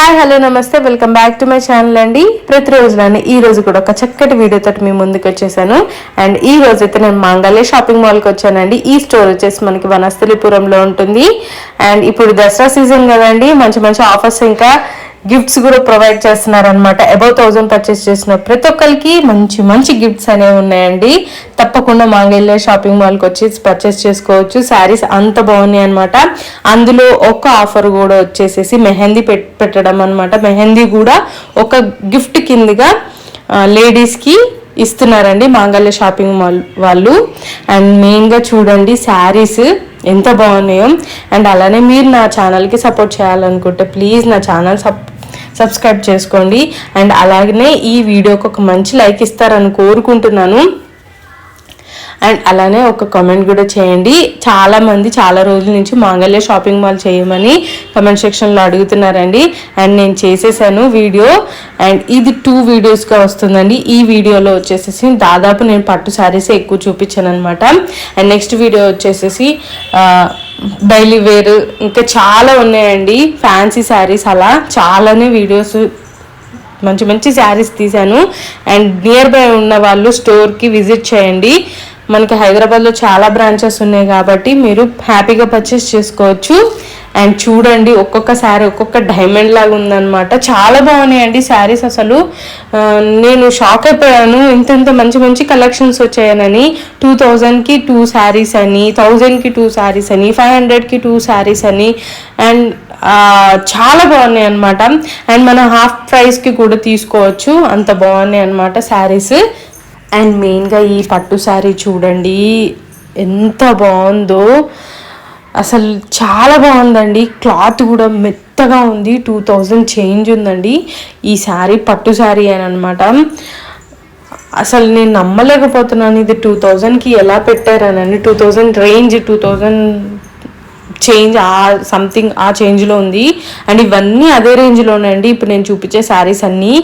Hi hello నమస్తే. Welcome back to my channel అండి. ప్రతిరోజులానే ఈ రోజు కూడా ఒక చక్కటి వీడియోతో మీ ముందుకు వచ్చేసాను. అండ్ ఈ రోజు అయితే నేను మాంగళ్య షాపింగ్ మాల్కి వచ్చానండి. ఈ స్టోర్ వచ్చేసి మనకి వనస్థలిపురంలో ఉంటుంది. అండ్ ఇప్పుడు దసరా సీజన్ కదండి మంచి మంచి ఆఫర్స్ ఇంకా గిఫ్ట్స్ కూడా ప్రొవైడ్ చేస్తున్నారనమాట అబౌవ్ థౌజండ్ పర్చేస్ చేసిన ప్రతి ఒక్కరికి మంచి మంచి గిఫ్ట్స్ అనేవి ఉన్నాయండి. తప్పకుండా మాంగళ్య షాపింగ్ మాల్కి వచ్చి పర్చేస్ చేసుకోవచ్చు. శారీస్ అంత బాగున్నాయి అనమాట అందులో ఒక ఆఫర్ కూడా వచ్చేసేసి మెహందీ పెట్ పెట్టడం అనమాట మెహందీ కూడా ఒక గిఫ్ట్ కిందగా లేడీస్కి ఇస్తున్నారండి మాంగళ్య షాపింగ్ మాల్ వాళ్ళు. అండ్ మెయిన్గా చూడండి శారీస్ ఎంత బాగున్నాయో. అండ్ అలానే మీరు నా ఛానల్కి సపోర్ట్ చేయాలనుకుంటే ప్లీజ్ నా ఛానల్ సప్ సబ్స్క్రైబ్ చేసుకోండి. అండ్ అలాగనే ఈ వీడియోకి ఒక మంచి లైక్ ఇస్తారని కోరుకుంటున్నాను. అండ్ అలానే ఒక కమెంట్ కూడా చేయండి. చాలామంది చాలా రోజుల నుంచి మాంగళ్య షాపింగ్ మాల్ చేయమని కమెంట్ సెక్షన్లో అడుగుతున్నారండి. అండ్ నేను చేసేసాను వీడియో అండ్ ఇది టూ వీడియోస్గా వస్తుందండి. ఈ వీడియోలో వచ్చేసేసి దాదాపు నేను పట్టు శారీసే ఎక్కువ చూపించాను అనమాట అండ్ నెక్స్ట్ వీడియో వచ్చేసేసి డైలీ వేర్ ఇంకా చాలా ఉన్నాయండి. ఫ్యాన్సీ శారీస్ అలా చాలానే వీడియోస్ మంచి మంచి శారీస్ తీశాను. అండ్ నియర్ బై ఉన్న వాళ్ళు స్టోర్కి విజిట్ చేయండి. మనకి హైదరాబాద్లో చాలా బ్రాంచెస్ ఉన్నాయి కాబట్టి మీరు హ్యాపీగా పర్చేస్ చేసుకోవచ్చు. అండ్ చూడండి ఒక్కొక్క శారీ ఒక్కొక్క డైమండ్ లాగా ఉందన్నమాట. చాలా బాగున్నాయండి శారీస్ అసలు. నేను షాక్ అయిపోయాను. ఇంత ఇంత మంచి మంచి కలెక్షన్స్ వచ్చాయనని. టూ థౌజండ్కి టూ శారీస్ అని థౌజండ్కి టూ శారీస్ అని ఫైవ్ హండ్రెడ్కి టూ శారీస్ అని. అండ్ చాలా బాగున్నాయి అనమాట అండ్ మనం హాఫ్ ప్రైస్కి కూడా తీసుకోవచ్చు. అంత బాగున్నాయి అనమాట శారీస్ అండ్ మెయిన్గా ఈ పట్టు శారీ చూడండి. ఎంత బాగుందో. అసలు చాలా బాగుందండి. క్లాత్ కూడా మెత్తగా ఉంది. టూ థౌజండ్ చేంజ్ ఉందండి. ఈ శారీ పట్టు శారీ అని అనమాట అసలు నేను నమ్మలేకపోతున్నాను. ఇది టూ థౌజండ్కి ఎలా పెట్టారనండి. Two thousand range two thousand change ఆ సంథింగ్ ఆ చేంజ్లో ఉంది. అండ్ ఇవన్నీ అదే రేంజ్లోనే అండి. ఇప్పుడు నేను చూపించే శారీస్ అన్నీ.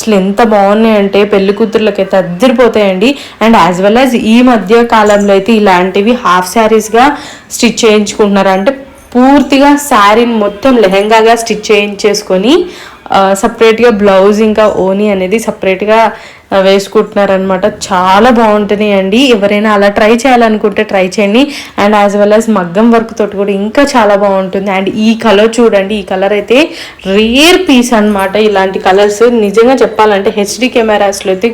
అసలు ఎంత బాగున్నాయంటే పెళ్ళి కూతుర్లకైతే అయితే అద్దరిపోతాయండి. అండ్ యాజ్ వెల్ యాజ్ ఈ మధ్య కాలంలో అయితే ఇలాంటివి హాఫ్ శారీస్గా స్టిచ్ చేయించుకుంటున్నారు. అంటే పూర్తిగా శారీని మొత్తం లెహెంగాగా స్టిచ్ చేయించేసుకొని సపరేట్గా బ్లౌజ్ ఇంకా ఓనీ అనేది సపరేట్గా వేసుకుంటున్నారనమాట చాలా బాగుంటున్నాయి అండి ఎవరైనా అలా ట్రై చేయాలనుకుంటే ట్రై చేయండి. అండ్ యాజ్ వెల్ యాజ్ మగ్గం వర్క్ తోటి కూడా ఇంకా చాలా బాగుంటుంది. అండ్ ఈ కలర్ చూడండి. ఈ కలర్ అయితే రేర్ పీస్ అన్నమాట. ఇలాంటి కలర్స్ నిజంగా చెప్పాలంటే హెచ్డి కెమెరాస్లో అయితే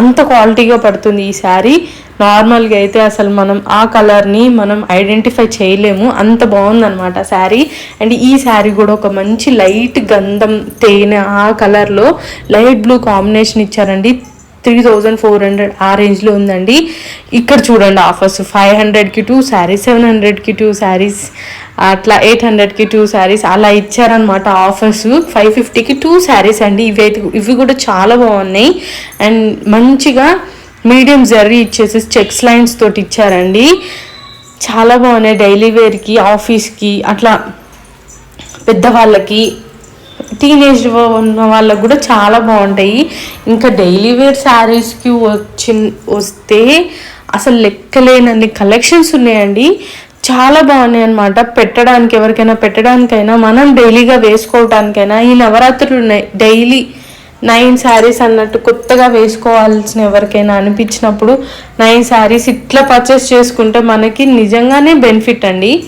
అంత క్వాలిటీగా పడుతుంది ఈ శారీ నార్మల్గా అయితే అసలు మనం ఆ కలర్ని మనం ఐడెంటిఫై చేయలేము. అంత బాగుందనమాట శారీ. అండ్ ఈ శారీ కూడా ఒక మంచి లైట్ గంధం తేనె ఆ కలర్లో లైట్ బ్లూ కాంబినేషన్ ఇచ్చారండి. త్రీ థౌజండ్ ఫోర్ హండ్రెడ్ ఆ రేంజ్లో ఉందండి. ఇక్కడ చూడండి ఆఫర్స్ ఫైవ్ హండ్రెడ్కి టూ శారీస్ సెవెన్ హండ్రెడ్కి టూ శారీస్ అట్లా ఎయిట్ హండ్రెడ్కి టూ శారీస్ అలా ఇచ్చారనమాట ఆఫర్స్. ఫైవ్ ఫిఫ్టీకి టూ శారీస్ అండి. ఇవి అయితే ఇవి కూడా చాలా బాగున్నాయి. అండ్ మంచిగా మీడియం జర్రీ ఇచ్చేసి చెక్స్ లైన్స్ తోటి ఇచ్చారండి. చాలా బాగున్నాయి డైలీ వేర్కి ఆఫీస్కి అట్లా పెద్దవాళ్ళకి టీనేజ్ ఉన్న వాళ్ళకు కూడా చాలా బాగుంటాయి. ఇంకా డైలీ వేర్ శారీస్కి వచ్చి వస్తే అసలు లెక్కలేనన్ని కలెక్షన్స్ ఉన్నాయండి. చాలా బాగున్నాయి అనమాట పెట్టడానికి ఎవరికైనా పెట్టడానికైనా మనం డైలీగా వేసుకోవటానికైనా ఈ నవరాత్రులు ఉన్నాయి. డైలీ నైన్ శారీస్ అన్నట్టు కొత్తగా వేసుకోవాల్సిన ఎవరికైనా అనిపించినప్పుడు నైన్ శారీస్ ఇట్లా పర్చేస్ చేసుకుంటే మనకి నిజంగానే బెనిఫిట్ అండి.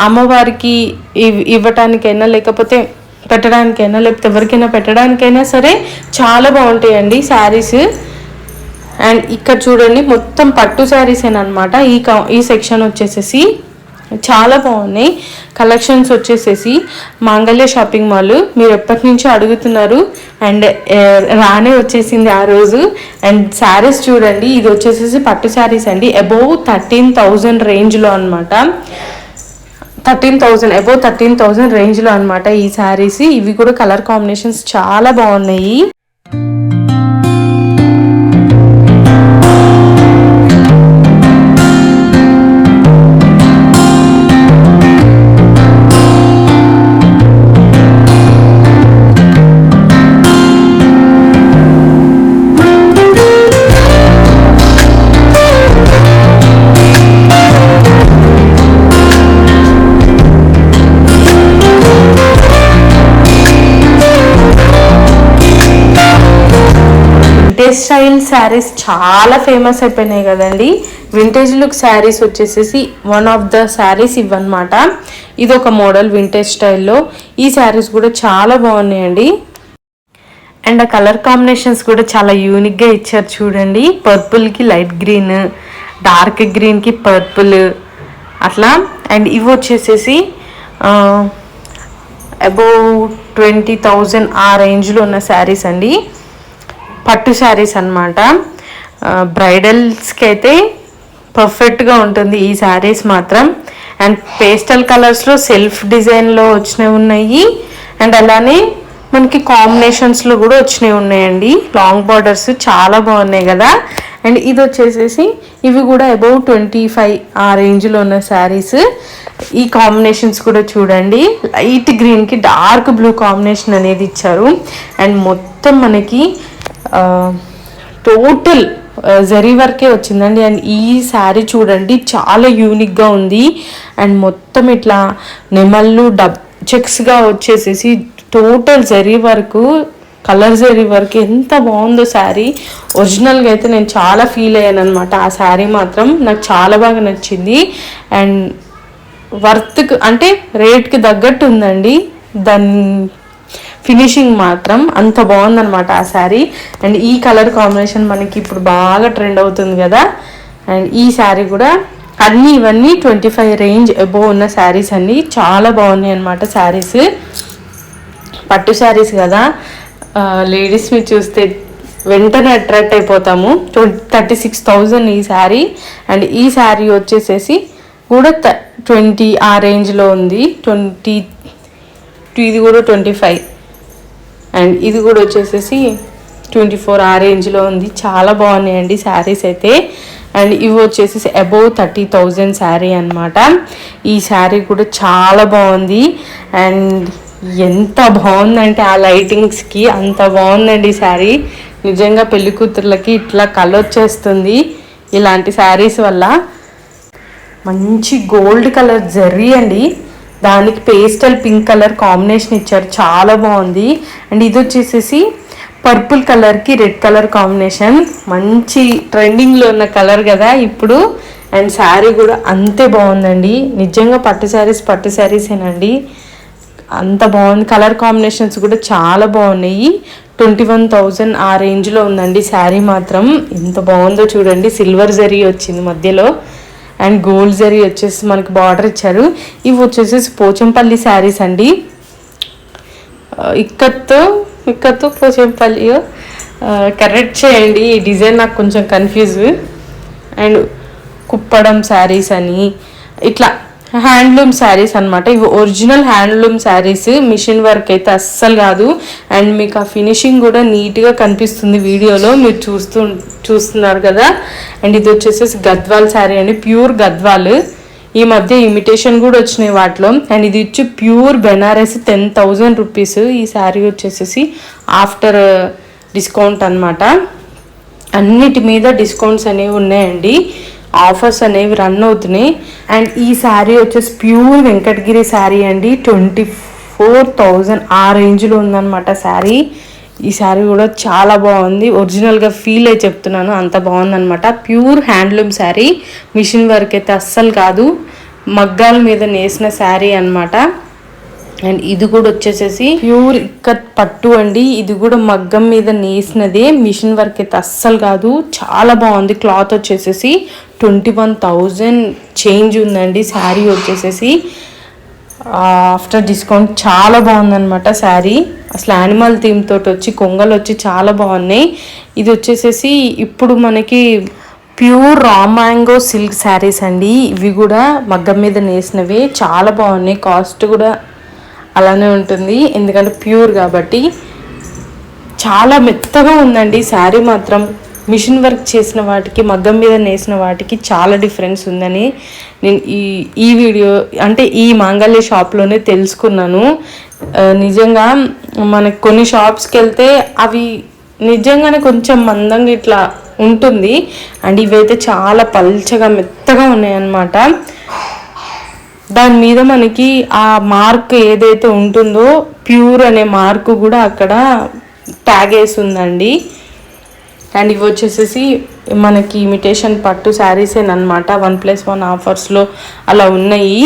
అమ్మవారికి ఇవ్- ఇవ్వటానికైనా లేకపోతే పెట్టడానికైనా లేకపోతే ఎవరికైనా పెట్టడానికైనా సరే చాలా బాగుంటాయండి శారీస్. అండ్ ఇక్కడ చూడండి మొత్తం పట్టు శారీస్ అనమాట ఈ క- ఈ సెక్షన్ వచ్చేసేసి చాలా బాగున్నాయి. కలెక్షన్స్ వచ్చేసేసి మాంగళ్య షాపింగ్ మాల్ మీరు ఎప్పటి నుంచో అడుగుతున్నారు. అండ్ eh, రానే వచ్చేసింది ఆ రోజు. అండ్ శారీస్ చూడండి ఇది వచ్చేసేసి పట్టు శారీస్ అండి. అబౌవ్ థర్టీన్ థౌజండ్ రేంజ్లో అనమాట thirteen thousand above thirteen thousand రేంజ్లో అనమాట ఈ శారీస్ ఇవి కూడా కలర్ కాంబినేషన్స్ చాలా బాగున్నాయి. వింటేజ్ స్టైల్ శారీస్ చాలా ఫేమస్ అయిపోయినాయి కదండి. వింటేజ్ లుక్ శారీస్ వచ్చేసేసి వన్ ఆఫ్ ద శారీస్ ఇవన్నమాట ఇది ఒక మోడల్ వింటేజ్ స్టైల్లో ఈ శారీస్ కూడా చాలా బాగున్నాయండి. అండ్ ఆ కలర్ కాంబినేషన్స్ కూడా చాలా యూనిక్గా ఇచ్చారు చూడండి. పర్పుల్కి లైట్ గ్రీన్ డార్క్ గ్రీన్కి పర్పుల్ అట్లా. అండ్ ఇవి వచ్చేసేసి అబౌ ట్వంటీ థౌజండ్ ఆ రేంజ్లో ఉన్న శారీస్ అండి. పట్టు శారీస్ అనమాట బ్రైడల్స్కి అయితే పర్ఫెక్ట్గా ఉంటుంది ఈ శారీస్ మాత్రం. అండ్ పేస్టల్ కలర్స్లో సెల్ఫ్ డిజైన్లో వచ్చినవి ఉన్నాయి. అండ్ అలానే మనకి కాంబినేషన్స్లో కూడా వచ్చినవి ఉన్నాయండి. లాంగ్ బార్డర్స్ చాలా బాగున్నాయి కదా. అండ్ ఇది వచ్చేసేసి ఇవి కూడా అబౌవ్ ట్వంటీ ఫైవ్ ఆ రేంజ్లో ఉన్న శారీస్. ఈ కాంబినేషన్స్ కూడా చూడండి. లైట్ గ్రీన్కి డార్క్ బ్లూ కాంబినేషన్ అనేది ఇచ్చారు. అండ్ మొత్తం మనకి టోటల్ జరీ వర్కే వచ్చిందండి. అండ్ ఈ శారీ చూడండి చాలా యూనిక్గా ఉంది. అండ్ మొత్తం ఇట్లా నెమళ్ళు డబ్ చెక్స్గా వచ్చేసేసి టోటల్ జరీ వరకు కలర్ జరీ వర్క్ ఎంత బాగుందో శారీ ఒరిజినల్గా అయితే నేను చాలా ఫీల్ అయ్యాను అనమాట ఆ శారీ మాత్రం నాకు చాలా బాగా నచ్చింది. అండ్ వర్త్కి అంటే రేట్కి తగ్గట్టు ఉందండి. దాని ఫినిషింగ్ మాత్రం అంత బాగుందనమాట ఆ శారీ. అండ్ ఈ కలర్ కాంబినేషన్ మనకి ఇప్పుడు బాగా ట్రెండ్ అవుతుంది కదా. అండ్ ఈ శారీ కూడా అన్నీ ఇవన్నీ ట్వంటీ ఫైవ్ రేంజ్ అబోవ్ ఉన్న శారీస్ అన్నీ చాలా బాగున్నాయి అనమాట శారీస్. పట్టు శారీస్ కదా. లేడీస్ చూస్తే వెంటనే అట్రాక్ట్ అయిపోతాము. థర్టీ సిక్స్ థౌజండ్ ఈ శారీ. అండ్ ఈ శారీ వచ్చేసేసి కూడా ట్వంటీ ఆ రేంజ్లో ఉంది. ట్వంటీ ఇది కూడా ట్వంటీ ఫైవ్. అండ్ ఇది కూడా వచ్చేసేసి ట్వంటీ ఫోర్ ఆ రేంజ్లో ఉంది. చాలా బాగున్నాయండి శారీస్ అయితే. అండ్ ఇవి వచ్చేసి అబౌవ్ థర్టీ థౌజండ్ శారీ అనమాట ఈ శారీ కూడా చాలా బాగుంది. అండ్ ఎంత బాగుందంటే ఆ లైటింగ్స్కి అంత బాగుందండి ఈ శారీ. నిజంగా పెళ్ళి కూతుర్లకి ఇట్లా కలొచ్చేస్తుంది ఇలాంటి శారీస్ వల్ల. మంచి గోల్డ్ కలర్ జర్రీ అండి. దానికి పేస్టల్ పింక్ కలర్ కాంబినేషన్ ఇచ్చారు. చాలా బాగుంది. అండ్ ఇది వచ్చేసేసి పర్పుల్ కలర్కి రెడ్ కలర్ కాంబినేషన్. మంచి ట్రెండింగ్లో ఉన్న కలర్ కదా ఇప్పుడు. అండ్ శారీ కూడా అంతే బాగుందండి. నిజంగా పట్టు శారీస్ పట్టు శారీసేనండి అంత బాగుంది. కలర్ కాంబినేషన్స్ కూడా చాలా బాగున్నాయి. ట్వంటీ వన్ థౌజండ్ ఆ రేంజ్లో ఉందండి శారీ మాత్రం. ఎంత బాగుందో చూడండి. సిల్వర్ జరీ వచ్చింది మధ్యలో. అండ్ గోల్డ్ జరీ వచ్చేసి మనకి బార్డర్ ఇచ్చారు. ఇవి వచ్చేసి పోచంపల్లి శారీస్ అండి. ఇక్కత్తో ఇక్కత్తు పోచంపల్లి కరెక్ట్ చేయండి. ఈ డిజైన్ నాకు కొంచెం కన్ఫ్యూజ్. అండ్ కుప్పడం శారీస్ అని ఇట్లా హ్యాండ్లూమ్ శారీస్ అనమాట ఇవి original handloom saris. Machine work అయితే అస్సలు కాదు. అండ్ మీకు ఆ ఫినిషింగ్ కూడా నీట్గా కనిపిస్తుంది వీడియోలో. మీరు చూస్తూ చూస్తున్నారు కదా. అండ్ ఇది వచ్చేసి గద్వాల్ శారీ అండి. ప్యూర్ గద్వాల్. ఈ మధ్య ఇమిటేషన్ కూడా వచ్చినాయి వాటిలో. అండ్ ఇది వచ్చి pure Benaras ten thousand rupees. ఈ శారీ వచ్చేసేసి ఆఫ్టర్ డిస్కౌంట్ అనమాట అన్నిటి మీద డిస్కౌంట్స్ అనేవి ఉన్నాయండి. ఆఫర్స్ అనేవి రన్ అవుతున్నాయి. అండ్ ఈ శారీ వచ్చేసి ప్యూర్ వెంకటగిరి శారీ అండి. ట్వంటీ ఫోర్ థౌజండ్ ఆ రేంజ్లో ఉందన్నమాట శారీ. ఈ శారీ కూడా చాలా బాగుంది. ఒరిజినల్గా ఫీల్ అయి చెప్తున్నాను. అంత బాగుందన్నమాట. Pure handloom sari. Machine work అయితే అస్సలు కాదు. మగ్గాల మీద నేసిన శారీ అనమాట అండ్ ఇది కూడా వచ్చేసేసి ప్యూర్ ఇక్కత్ పట్టు అండి. ఇది కూడా మగ్గం మీద నేసినదే. మిషన్ వర్క్ అయితే అస్సలు కాదు. చాలా బాగుంది. క్లాత్ వచ్చేసేసి ట్వంటీ వన్ థౌజండ్ చేంజ్ ఉందండి. శారీ వచ్చేసేసి. ఆఫ్టర్ డిస్కౌంట్ చాలా బాగుందనమాట శారీ. అసలు యానిమల్ థీమ్ తోటి వచ్చి కొంగలు వచ్చి చాలా బాగున్నాయి. ఇది వచ్చేసేసి ఇప్పుడు మనకి pure raw mango silk saris అండి. ఇవి కూడా మగ్గం మీద నేసినవి. చాలా బాగున్నాయి. కాస్ట్ కూడా అలానే ఉంటుంది. ఎందుకంటే ప్యూర్ కాబట్టి చాలా మెత్తగా ఉందండి. శారీ మాత్రం మిషన్ వర్క్ చేసిన వాటికి మగ్గం మీద నేసిన వాటికి చాలా డిఫరెన్స్ ఉందని నేను ఈ ఈ వీడియో అంటే ఈ మాంగళ్య షాప్లోనే తెలుసుకున్నాను. నిజంగా మనకి కొన్ని షాప్స్కి వెళ్తే అవి నిజంగానే కొంచెం మందంగా ఇట్లా ఉంటుంది. అండ్ ఇవైతే చాలా పల్చగా మెత్తగా ఉన్నాయన్నమాట. దాని మీద మనకి ఆ మార్క్ ఏదైతే ఉంటుందో ప్యూర్ అనే మార్క్ కూడా అక్కడ ట్యాగ్ వేసి ఉందండి అండ్ ఇవి వచ్చేసేసి మనకి ఇమిటేషన్ పట్టు శారీసేనమాట వన్ ప్లస్ వన్ ఆఫర్స్లో అలా ఉన్నాయి.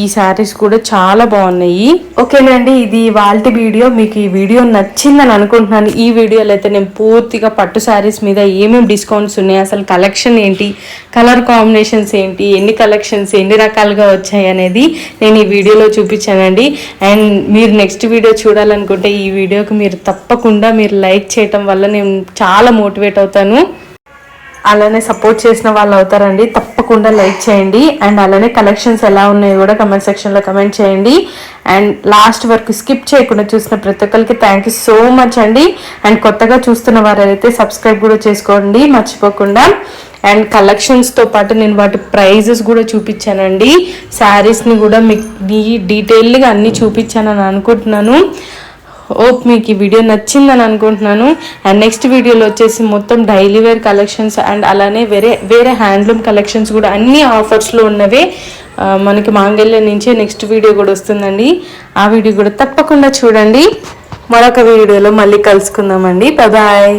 ఈ శారీస్ కూడా చాలా బాగున్నాయి. ఓకేనండి ఇది వాళ్ళ వీడియో. మీకు ఈ వీడియో నచ్చిందని అనుకుంటున్నాను. ఈ వీడియోలో అయితే నేను పూర్తిగా పట్టు శారీస్ మీద ఏమేమి డిస్కౌంట్స్ ఉన్నాయి అసలు కలెక్షన్ ఏంటి కలర్ కాంబినేషన్స్ ఏంటి ఎన్ని కలెక్షన్స్ ఎన్ని రకాలుగా వచ్చాయి అనేది నేను ఈ వీడియోలో చూపించానండి. అండ్ మీరు నెక్స్ట్ వీడియో చూడాలనుకుంటే ఈ వీడియోకి మీరు తప్పకుండా మీరు లైక్ చేయటం వల్ల నేను చాలా మోటివేట్ అవుతాను. అలానే సపోర్ట్ చేసిన వాళ్ళు అవుతారండి. తప్పకుండా లైక్ చేయండి. అండ్ అలానే కలెక్షన్స్ ఎలా ఉన్నాయో కూడా కమెంట్ సెక్షన్లో కమెంట్ చేయండి. అండ్ లాస్ట్ వరకు స్కిప్ చేయకుండా చూసిన ప్రతి ఒక్కరికి థ్యాంక్ యూ సో మచ్ అండి. అండ్ కొత్తగా చూస్తున్న వారైతే సబ్స్క్రైబ్ కూడా చేసుకోండి. మర్చిపోకుండా. అండ్ కలెక్షన్స్తో పాటు నేను వాటి ప్రైజెస్ కూడా చూపించానండి. శారీస్ని కూడా మీకు డీటెయిల్గా అన్నీ చూపించానని అనుకుంటున్నాను. హోప్ మీకు ఈ వీడియో నచ్చిందని అనుకుంటున్నాను. అండ్ నెక్స్ట్ వీడియోలో వచ్చేసి మొత్తం డైలీ వేర్ కలెక్షన్స్ అండ్ అలానే వేరే వేరే హ్యాండ్లూమ్ కలెక్షన్స్ కూడా అన్ని ఆఫర్స్లో ఉన్నవే. మనకి మాంగళ్యం నుంచే నెక్స్ట్ వీడియో కూడా వస్తుందండి. ఆ వీడియో కూడా తప్పకుండా చూడండి. మరొక వీడియోలో మళ్ళీ కలుసుకుందామండి. బాయ్